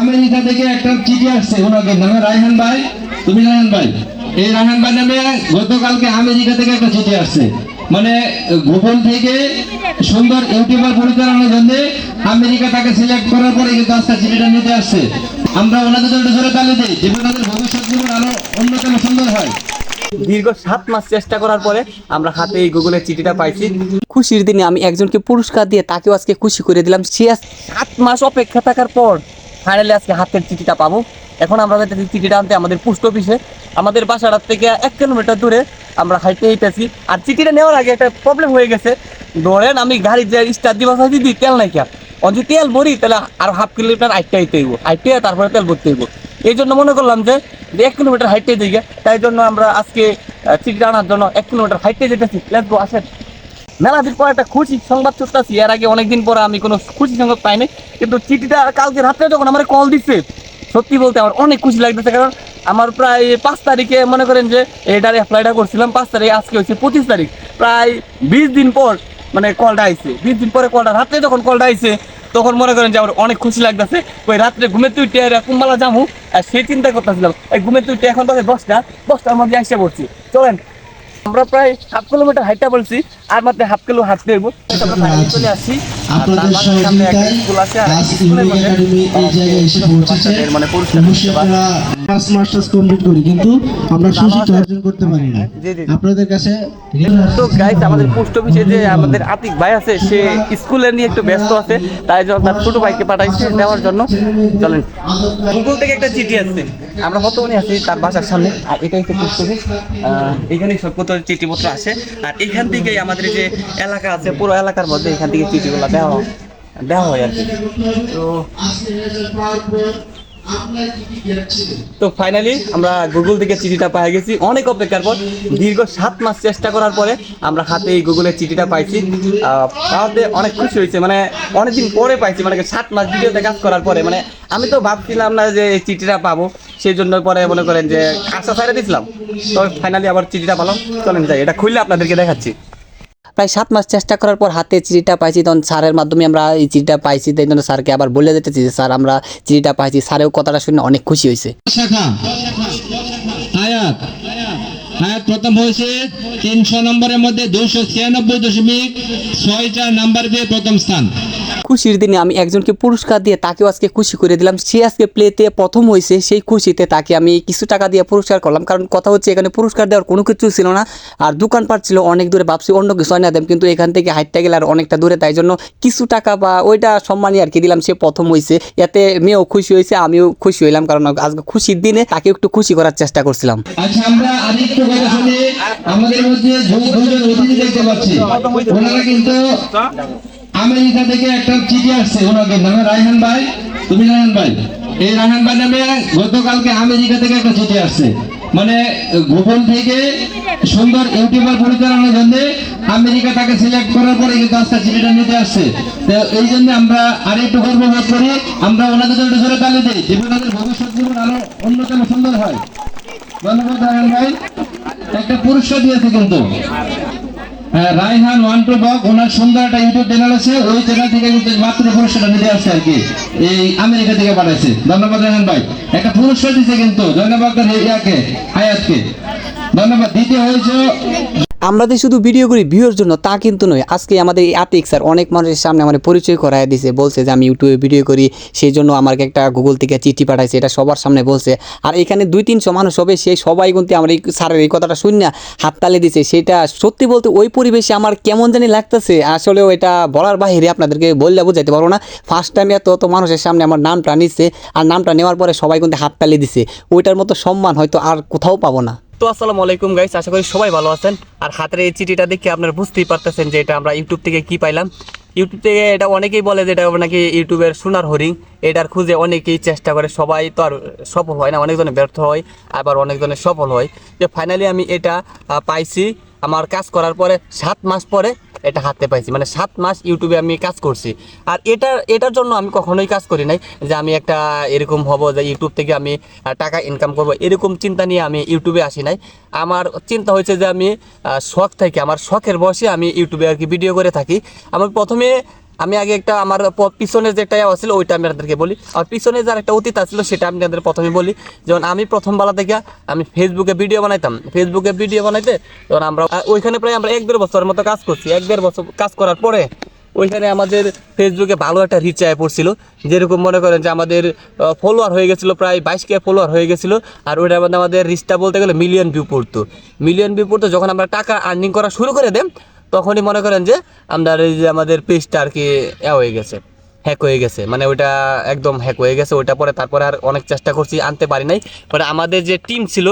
America থেকে একটা চিঠি আসছে ওনাকে, নামে রায়হান ভাই। তুমি রায়হান ভাই? এই রায়হান ভাই নামে গতকালকে আমেরিকা থেকে একটা চিঠি আসছে। মানে গুগল থেকে সুন্দর ইউটিউবার পরিচালনার জন্য আমেরিকা তাকে সিলেক্ট করার পরে কিন্তু আজকে চিঠিটা নিতে আসছে। আমরা ওনাদের জন্য জোরে তালি দিই যে ওনাদের ভবিষ্যৎ জীবন আরও অন্যতম সুন্দর হয়। দীর্ঘ সাত মাস চেষ্টা করার পরে আমরা হাতে এই গুগলের চিঠিটা পাইছি। খুশির দিনে আমি একজনকে পুরস্কার দিয়ে তাকেও আজকে খুশি করে দিলাম। সে সাত মাস অপেক্ষা থাকার পর ফাইনালি আজকে হাতের চিঠিটা পাবো। এখন আমরা যাইতেছি চিঠিটা আনতে আমাদের পোস্ট অফিসে আমাদের বাসাটার থেকে এক কিলোমিটার দূরে আমরা হাইটে হেঁটেছি। আর চিঠিটা নেওয়ার আগে একটা প্রবলেম হয়ে গেছে। ধরেন আমি গাড়ি যে স্টার দিবা দিদি, তেল নাই কেন যদি তেল ভরি, তাহলে আর হাফ কিলোমিটার আইটে হইতে হইব। আইটে তারপরে তেল ভরতে হইব। এই জন্য মনে করলাম যে এক কিলোমিটার হাইটে দিকে তাই জন্য আমরা আজকে চিঠিটা আনার জন্য এক কিলোমিটার হাইটে যেতেছি। লেটস গো আসেন। মেলা দিন পর একটা খুশি সংবাদ চলতেছি। এর আগে অনেকদিন পরে আমি কোনো খুশি সংবাদ পাইনি, কিন্তু চিঠিটা কালকে রাত্রে যখন আমার কল দিচ্ছে সত্যি বলতে আমার অনেক খুশি লাগতেছে, কারণ আমার প্রায় পাঁচ তারিখে মনে করেন যে এটার অ্যাপ্লাইটা করছিলাম, পাঁচ তারিখে, আজকে হচ্ছে পঁচিশ তারিখ। প্রায় বিশ দিন পর মানে কলটা আইছে। বিশ দিন পরে কলটা রাত্রে যখন কলটা আইছে, তখন মনে করেন যে আমার অনেক খুশি লাগতেছে। ওই রাত্রে ঘুমের তুই কুম্বালা জামু, আর সেই চিন্তা করতেছিলাম, এই ঘুমের তুই এখন বাজে দশটা, দশটার মধ্যে এসে পড়ছি। চলেন আমরা প্রায় হাফ কিলোমিটার হাইটা বলছি আর মাত্র হাফ কিলো হাঁটতে হইব। চলে আছে গাইস আমাদের পোস্ট অফিসে যে আমাদের আতিক ভাই আছে সে স্কুলে নিয়ে একটু ব্যস্ত আছে তাই জন্য তার ছোট ভাইকে পাঠাইছে নেওয়ার জন্য। চলেন। গুগল থেকে একটা চিঠি আসছে। আমরা বর্তমানে আছি তার বাসার সামনে, আর এটা হচ্ছে পোস্ট এখানে সবকত চিঠিপত্র আছে, আর এখান থেকেই আমাদের যে এলাকা আছে, পুরো এলাকার মধ্যে এখান থেকে চিঠিগুলো দেওয়া দেওয়া হয় আর কি। তো তো ফাইনালি আমরা গুগল থেকে চিঠিটা পাই গেছি। অনেক অপেক্ষার পর, দীর্ঘ সাত মাস চেষ্টা করার পরে আমরা হাতে এই গুগলের চিঠিটা পাইছি। পাওয়াতে অনেক খুশি হয়েছে মানে অনেকদিন পরে পাইছি মানে সাত মাস ভিডিওতে কাজ করার পরে। মানে আমি তো ভাবছিলাম না যে এই চিঠিটা পাবো, সেই জন্য পরে মনে করেন যে আশা ছাড়ে দিয়েছিলাম। তো ফাইনালি আবার চিঠিটা পেলাম। চলেন যাই, এটা খুললে আপনাদেরকে দেখাচ্ছি। প্রায় সাত মাস চেষ্টা করার পর হাতে চিঠিটা পাইছি, তখন স্যারের মাধ্যমে আমরা এই চিঠিটা পাইছি, তাই জন্য স্যারকে আবার বলে দিতেছি যে, স্যার, আমরা চিঠিটা পাইছি। স্যারেও কথাটা শুনে অনেক খুশি হয়েছে। হ্যাঁ আয়াত প্রথম হয়েছে তিনশো নম্বরের মধ্যে দুশো ছিয়ানব্বই দশমিক ছয়টা নাম্বার দিয়ে প্রথম স্থান। খুশির দিনে আমি একজনকে পুরস্কার দিয়ে তাকেও আজকে খুশি করে দিলাম। সে আজকে প্লেতে প্রথম হয়েছে, সেই খুশিতে তাকে আমি কিছু টাকা দিয়ে পুরস্কার করলাম। কারণ কথা হচ্ছে, এখানে পুরস্কার দেওয়ার কোনো কিছু ছিল না। আর দোকানপাট ছিল অনেক দূরে, ভাবছি অন্য কিছু হয় না দেব, কিন্তু এখান থেকে হাইটটা গেলে আর অনেকটা দূরে। তাই জন্য কিছু টাকা বা ওইটা সম্মানই আর কি দিলাম, সে প্রথম হয়েছে। এতে মেয়েও খুশি হয়েছে, আমিও খুশি হইলাম, কারণ আজকে খুশির দিনে তাকে একটু খুশি করার চেষ্টা করছিলাম। আচ্ছা আমাদের মধ্যে দেখতে পাচ্ছি। ওনারা কিন্তু আমেরিকা থেকে একটা চিঠি আসছে ওনাকে নামে রায়হান ভাই। তুমি রায়হান ভাই? এই রায়হান ভাই নামে গতকালকে আমেরিকা থেকে একটা চিঠি আসছে। মানে গুগল থেকে সুন্দর ইউটিউবার পরিচালনার জন্য আমেরিকা তাকে সিলেক্ট করার পরে কিন্তু আজকে চিঠিটা নিতে আসছে। তো এই জন্য আমরা আরেকটু গর্ববোধ করি, আমরা ওনাদের জন্য জোরে তালি দিই যে ওনাদের ভবিষ্যৎ জীবন আরও অন্যতম সুন্দর হয়। ধন্যবাদ রায়হান ভাই। একটা পুরস্কার দিয়েছে কিন্তু। রায়হান ওয়ান টু বক, ওনার সন্ধ্যা একটা ইউটিউব চ্যানেল আছে, ওই চ্যানেল থেকে কিন্তু মাত্র পুরস্কারটা নিতে আসছে আর কি, এই আমেরিকা থেকে পাঠাইছে। ধন্যবাদ রায়হান ভাই। একটা পুরস্কার দিছে কিন্তু, ধন্যবাদ হায়াতকে। ধন্যবাদ, দ্বিতীয় হয়েছে আমরা যে শুধু ভিডিও করি ভিউর জন্য তা কিন্তু নয়। আজকে আমাদের এই আতিক স্যার অনেক মানুষের সামনে আমাদের পরিচয় করায় দিছে, বলছে যে আমি ইউটিউবে ভিডিও করি, সেই জন্য আমাকে একটা গুগল থেকে চিঠি পাঠাইছে, এটা সবার সামনে বলছে। আর এখানে দুই তিনশো মানুষ হবে, সেই সবাই কিন্তু আমার এই স্যারের এই কথাটা শুনে হাততালি দিছে। সেটা সত্যি বলতে ওই পরিবেশে আমার কেমন জানি লাগতেছে, আসলেও এটা বলার বাহিরে আপনাদেরকে বললে বোঝাইতে পারব না। ফার্স্ট টাইম এত অত মানুষের সামনে আমার নামটা নিচ্ছে আর নামটা নেওয়ার পরে সবাই কিন্তু হাততালি দিছে। ওইটার মতো সম্মান হয়তো আর কোথাও পাবো না। তো আসসালামু আলাইকুম গাইস আশা করি সবাই ভালো আছেন। আর হাতের এই চিঠিটা দেখে আপনারা বুঝতেই পারতেছেন যে এটা আমরা ইউটিউব থেকে কি পাইলাম। ইউটিউব থেকে এটা অনেকেই বলে যে এটা নাকি ইউটিউবের সোনার হরিং এটার খুঁজে অনেকেই চেষ্টা করে। সবাই তো আর সফল হয় না। অনেকজনে ব্যর্থ হয়, আবার অনেকজনে সফল হয়। যে ফাইনালি আমি এটা পাইছি। আমার কাজ করার পরে সাত মাস পরে এটা হাতে পাইছি। মানে সাত মাস ইউটিউবে আমি কাজ করছি। আর এটা, এটার জন্য আমি কখনোই কাজ করি নাই যে আমি একটা এরকম হব যে ইউটিউব থেকে আমি টাকা ইনকাম করব। এরকম চিন্তা নিয়ে আমি ইউটিউবে আসি নাই। আমার চিন্তা হয়েছে যে আমি শখ থেকে, আমার শখের বয়সে আমি ইউটিউবে আর কি ভিডিও করে থাকি। আমার প্রথমে আমি আগে একটা আমার প- পিছনে যে একটা ছিল ওইটা আমি আপনাদেরকে বলি। আর পিছনে যার একটা অতীত ছিল সেটা আমি আপনাদের প্রথমে বলি। যেমন আমি প্রথম বেলা থেকে আমি ফেসবুকে ভিডিও বানাইতাম। ফেসবুকে ভিডিও বানাইতে তখন আমরা ওইখানে প্রায় আমরা এক দেড় বছরের মতো কাজ করছি। এক দেড় বছর কাজ করার পরে ওইখানে আমাদের ফেসবুকে ভালো একটা রিচ আয় পড়ছিল। যেরকম মনে করেন যে আমাদের ফলোয়ার হয়ে গেছিল প্রায় বাইশ কে ফলোয়ার হয়ে গেছিল। আর ওইটার মধ্যে আমাদের রিচটা বলতে গেলে মিলিয়ন ভিউ পড়তো। মিলিয়ন ভিউ পড়তো, যখন আমরা টাকা আর্নিং করা শুরু করে দেন তখনই মনে করেন যে আমরা এই যে আমাদের পেজটা আর কি এ হয়ে গেছে হ্যাক হয়ে গেছে। মানে ওইটা একদম হ্যাক হয়ে গেছে, ওইটা পরে তারপরে আর অনেক চেষ্টা করছি, আনতে পারি নাই। পরে আমাদের যে টিম ছিল,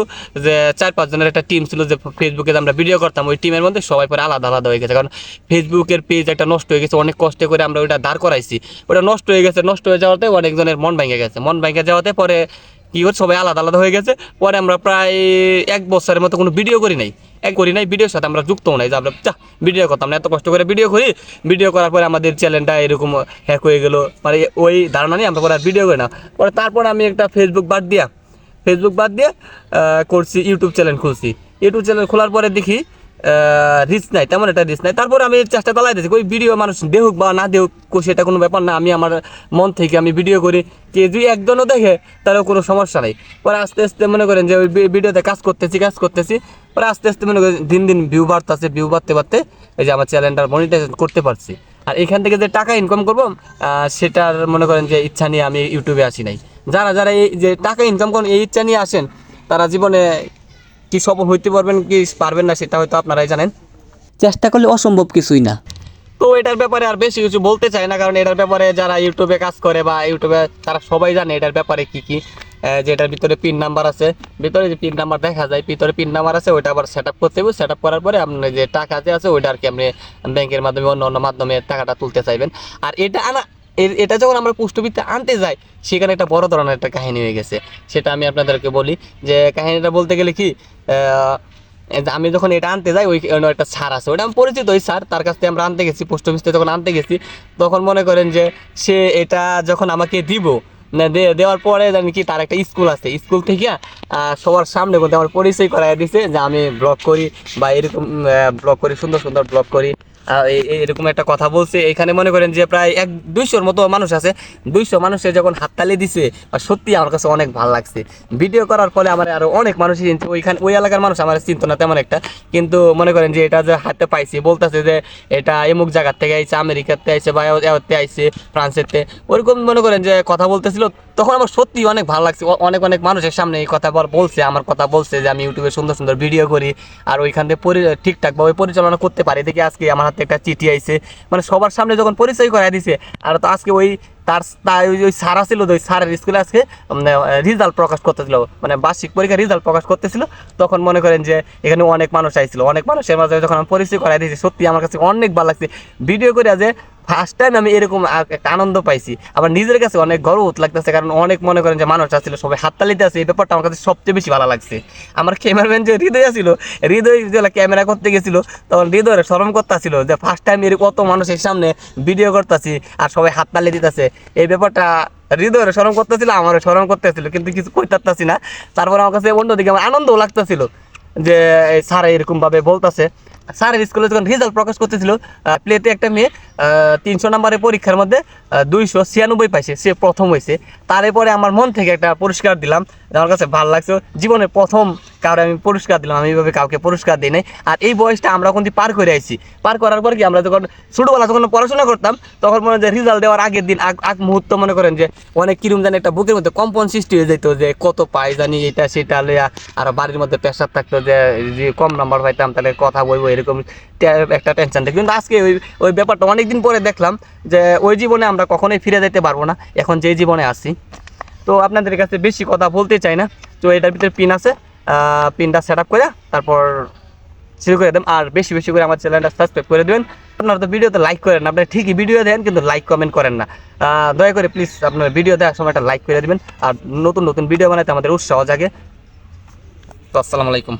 যে চার পাঁচজনের একটা টিম ছিল, যে ফেসবুকে আমরা ভিডিও করতাম, ওই টিমের মধ্যে সবাই পরে আলাদা আলাদা হয়ে গেছে। কারণ ফেসবুকের পেজ একটা নষ্ট হয়ে গেছে, অনেক কষ্ট করে আমরা ওইটা দাঁড় করাইছি। ওটা নষ্ট হয়ে গেছে, নষ্ট হয়ে যাওয়াতে অনেকজনের মন ভেঙে গেছে। মন ভেঙে যাওয়াতে পরে কি করছে সবাই আলাদা আলাদা হয়ে গেছে। পরে আমরা প্রায় এক বছরের মতো কোনো ভিডিও করি নাই। এক করি নাই ভিডিওর সাথে আমরা যুক্তও নাই। যে আমরা চা ভিডিও করতাম না, এত কষ্ট করে ভিডিও করি। ভিডিও করার পরে আমাদের চ্যানেলটা এরকম হ্যাক হয়ে গেলো। মানে ওই ধারণা নিয়ে আমরা আর ভিডিও করি না। পরে তারপর আমি একটা ফেসবুক বাদ দিয়া ফেসবুক বাদ দিয়ে করছি ইউটিউব চ্যানেল খুলছি। ইউটিউব চ্যানেল খোলার পরে দেখি রিচ নাই, তেমন একটা রিচ নাই। তারপর আমি চেষ্টা চালাই দিয়েছি ওই ভিডিও মানুষ দেহুক বা না দেহুক কো- সেটা কোনো ব্যাপার না, আমি আমার মন থেকে আমি ভিডিও করি। কে যদি একজনও দেখে তাহলে কোনো সমস্যা নেই। পরে আস্তে আস্তে মনে করেন যে ওই ভিডিওতে কাজ করতেছি কাজ করতেছি। পরে আস্তে আস্তে মনে করেন দিন দিন ভিউ বাড়তেছে ভিউ বাড়তে বাড়তে এই যে আমার চ্যানেলটা মনিটাইজেশন করতে পারছি। আর এখান থেকে যে টাকা ইনকাম করব সেটার মনে করেন যে ইচ্ছা নিয়ে আমি ইউটিউবে আসি নাই। যারা যারা এই যে টাকা ইনকাম করেন, এই ইচ্ছা নিয়ে আসেন, তারা জীবনে কি সফল হইতে পারবেন কি পারবেন না সেটা হয়তো আপনারাই জানেন। চেষ্টা করলে অসম্ভব কিছুই না। তো এটার ব্যাপারে আর বেশি কিছু বলতে চাই না কারণ এটার ব্যাপারে যারা ইউটিউবে কাজ করে বা ইউটিউবে তারা সবাই জানে এটার ব্যাপারে কি কি আহ, যে এটার ভিতরে পিন নাম্বার আছে। ভিতরে যে পিন নাম্বার দেখা যায় ভিতরে পিন নাম্বার আছে ওইটা আবার সেট আপ করতে হবে। সেট আপ করার পরে আপনার যে টাকা যে আছে ওইটা আর কি আপনি ব্যাংকের মাধ্যমে অন্য অন্য মাধ্যমে টাকাটা তুলতে চাইবেন। আর এটা আনা এটা যখন আমরা পুষ্টবিদ্যা আনতে যাই, সেখানে একটা বড় ধরনের একটা কাহিনী হয়ে গেছে। সেটা আমি আপনাদেরকে বলি যে, কাহিনীটা বলতে গেলে কি আমি যখন এটা আনতে যাই, ওই একটা স্যার আছে। ওটা আমি পরিচিত ওই স্যার, তার কাছ থেকে আমরা আনতে গেছি পোস্ট অফিস যখন আনতে গেছি, তখন মনে করেন যে, সে এটা যখন আমাকে দিব দেওয়ার পরে জানি কি, তার একটা স্কুল আছে। স্কুল থেকে সবার সামনে বলতে আমার পরিচয় করাই দিছে যে, আমি ব্লগ করি বা এরকম ব্লগ করি, সুন্দর সুন্দর ব্লগ করি। এরকম একটা কথা বলছে। এখানে মনে করেন যে প্রায় এক দুইশোর মতো মানুষ আছে। দুইশো মানুষের যখন হাততালি দিছে আর সত্যি আমার কাছে অনেক ভালো লাগছে। ভিডিও করার ফলে আমার আরও অনেক মানুষই চিনছে। ওইখানে ওই এলাকার মানুষ আমার চিনতো না তেমন একটা। কিন্তু মনে করেন যে এটা যে হাতে পাইছি, বলতেছে যে এটা এমুক জায়গার থেকে আইছে, আমেরিকাতে আইছে, বা এতে আইছে, ফ্রান্সেতে। ওরকম মনে করেন যে কথা বলতেছিল, তখন আমার সত্যি অনেক ভালো লাগছে। অনেক অনেক মানুষের সামনে এই কথা বলছে, আমার কথা বলছে যে আমি ইউটিউবে সুন্দর সুন্দর ভিডিও করি, আর ওইখান থেকে ঠিকঠাকভাবে পরিচালনা করতে পারি। দেখি আজকে আমার একটা চিঠি আইছে। মানে সবার সামনে যখন পরিচয় করাই দিছে আর তো আজকে ওই তার ওই সারা ছিল ওই সারের স্কুলে আজকে রেজাল্ট প্রকাশ করতেছিল। মানে বার্ষিক পরীক্ষার রেজাল্ট প্রকাশ করতেছিল। তখন মনে করেন যে এখানে অনেক মানুষ আইছিল। অনেক মানুষের মাঝে যখন আমি পরিচয় করাই দিয়েছি, সত্যি আমার কাছে অনেক ভালো লাগছে। ভিডিও করে যে ফার্স্ট টাইম আমি এরকম একটা আনন্দ পাইছি। আবার নিজের কাছে অনেক গর্ব লাগতেছে, কারণ অনেক মনে করেন যে মানুষ আসছিল সবাই হাততালিতে আছে। এই ব্যাপারটা আমার কাছে সবচেয়ে বেশি ভালো লাগছে। আমার ক্যামেরাম্যান যে হৃদয় আছিল, হৃদয় যে ক্যামেরা করতে গেছিল, তখন হৃদয়ের স্মরণ করতেছিল যে ফার্স্ট টাইম এর কত মানুষের সামনে ভিডিও করতেছি, আর সবাই হাততালি দিতেছে। এই ব্যাপারটা হৃদয়ের স্মরণ করতেছিল, আমারও স্মরণ করতেছিল, কিন্তু কিছু কইতারতাছি না। তারপর আমার কাছে অন্যদিকে আমার আনন্দও লাগতেছিল যে স্যার এরকম ভাবে বলতেছে। স্যারের স্কুলে যখন রেজাল্ট প্রকাশ করতেছিল প্লেতে একটা মেয়ে তিনশো নম্বরের পরীক্ষার মধ্যে দুইশো ছিয়ানব্বই পাইছে, সে প্রথম হয়েছে তারপরে আমার মন থেকে একটা পুরস্কার দিলাম আমার কাছে ভালো লাগছে। জীবনের প্রথম কাউরে আমি পুরস্কার দিলাম, আমি এইভাবে কাউকে পুরস্কার দিই নাই। আর এই বয়সটা আমরা কিন্তু পার করে আইছি। পার করার পর কি আমরা যখন ছোটোবেলা যখন পড়াশোনা করতাম, তখন মনে যে রেজাল্ট দেওয়ার আগের দিন, আগ মুহূর্ত মনে করেন যে অনেক কিরম জানি একটা বুকের মধ্যে কম্পন সৃষ্টি হয়ে যেত যে কত পাই জানি, এটা সেটা লইয়া। আর বাড়ির মধ্যে প্রেশার থাকতো যে কম নাম্বার পাইতাম, তাহলে কথা বলব এরকম একটা টেনশন থাকে কিন্তু আজকে ওই ওই ব্যাপারটা অনেকদিন পরে দেখলাম যে ওই জীবনে আমরা কখনোই ফিরে যেতে পারব না। এখন যে জীবনে আছি। তো আপনাদের কাছে বেশি কথা বলতে চাই না। তো এটার ভিতরে পিন আছে। পিনটা সেট আপ করে, তারপর শুরু করে দেন আর বেশি বেশি করে আমার চ্যানেলটা সাবস্ক্রাইব করে দেবেন। আপনারা তো ভিডিওতে লাইক করেন আপনারা ঠিকই ভিডিও দেন, কিন্তু লাইক কমেন্ট করেন না। দয়া করে প্লিজ আপনার ভিডিও দেওয়ার সময় একটা লাইক করে দেবেন। আর নতুন নতুন ভিডিও বানাতে আমাদের উৎসাহ জাগে। তো আসসালামু আলাইকুম।